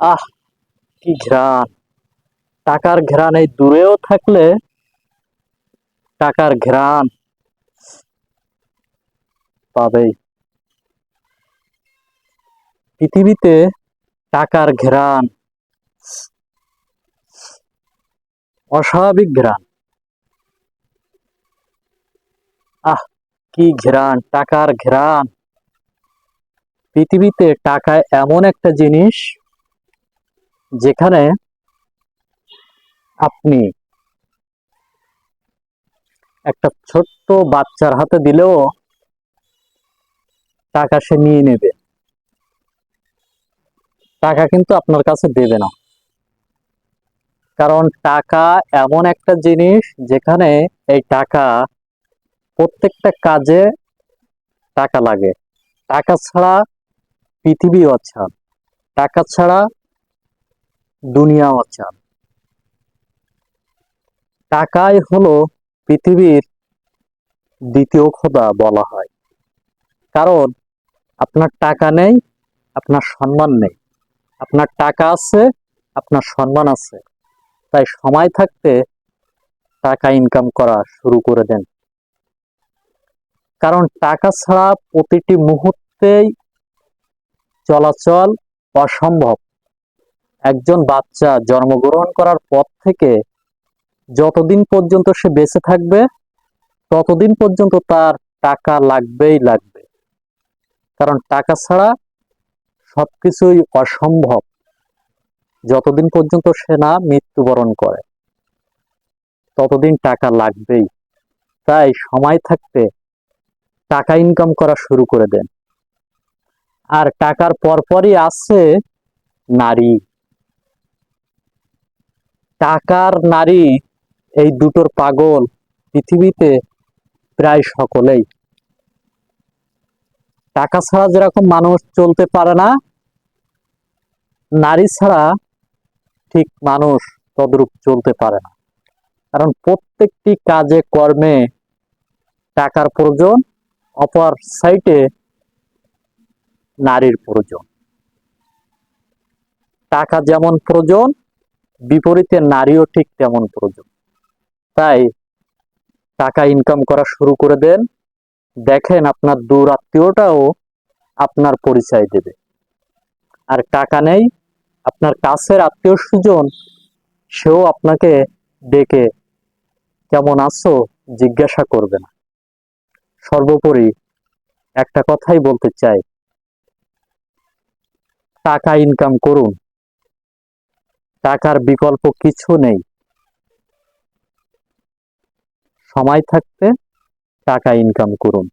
আহ, কি ঘ্রাণ। টাকার ঘ্রাণ, এই দূরেও থাকলে টাকার ঘ্রাণ পাবেই। পৃথিবীতে টাকার ঘ্রাণ, অস্বাভাবিক ঘ্রাণ। আহ, কি ঘ্রাণ, টাকার ঘ্রাণ। পৃথিবীতে টাকা এমন একটা জিনিস যেখানে আপনি একটা ছোট্ট বাচ্চার হাতে দিলেও টাকা সে নিয়ে নেবে। টাকা কিন্তু আপনার কাছে দেবে না। কারণ টাকা এমন একটা জিনিস যেখানে এই টাকা প্রত্যেকটা কাজে টাকা লাগে। টাকা ছাড়া পৃথিবী অছাড় টাকা ছাড়া দুনিয়া অছাড় টাকাই হলো পৃথিবীর দ্বিতীয় খোদা বলা হয়। কারণ আপনার টাকা নেই, আপনার সম্মান নেই। আপনার টাকা আছে, আপনার সম্মান আছে। তাই সময় থাকতে টাকা ইনকাম করা শুরু করে দেন। কারণ টাকা ছাড়া প্রতিটি মুহূর্তেই চলাচল অসম্ভব। একজন বাচ্চা জন্মগ্রহণ করার পর থেকে যতদিন পর্যন্ত সে বেঁচে থাকবে, ততদিন পর্যন্ত তার টাকা লাগবেই লাগবে। কারণ টাকা ছাড়া সবকিছুই অসম্ভব, যতদিন পর্যন্ত সে না মৃত্যুবরণ করে, ততদিন টাকা লাগবেই। তাই সময় থাকতে টাকা ইনকাম করা শুরু করে দেন। আর টাকার পরপরই আছে নারী। টাকার নারী এই দুটোর পাগল পৃথিবীতে প্রায় সকলেই। টাকা ছাড়া যেরকম মানুষ চলতে পারে না, নারী ছাড়া ঠিক মানুষ তদ্রূপ চলতে পারে না। কারণ প্রত্যেকটি কাজে, কর্মে টাকার প্রয়োজন, অপর সাইটে নারীর প্রয়োজন। টাকা যেমন প্রয়োজন বিপরীতে নারীও ঠিক তেমন প্রয়োজন। তাই টাকা ইনকাম করা শুরু করে দেন। দেখেন আপনার দূর আত্মীয়টাও আপনার পরিচয় দেবে। আর টাকা নেই, আপনার কাছের আত্মীয় স্বজন, সেও আপনাকে ডেকে, কেমন আছো? জিজ্ঞাসা করবে না। সর্বোপরি একটা কথাই বলতে চাই। টাকা ইনকাম করুন। টাকার বিকল্প কিছু নেই। সময় থাকতে টাকা ইনকাম করুন।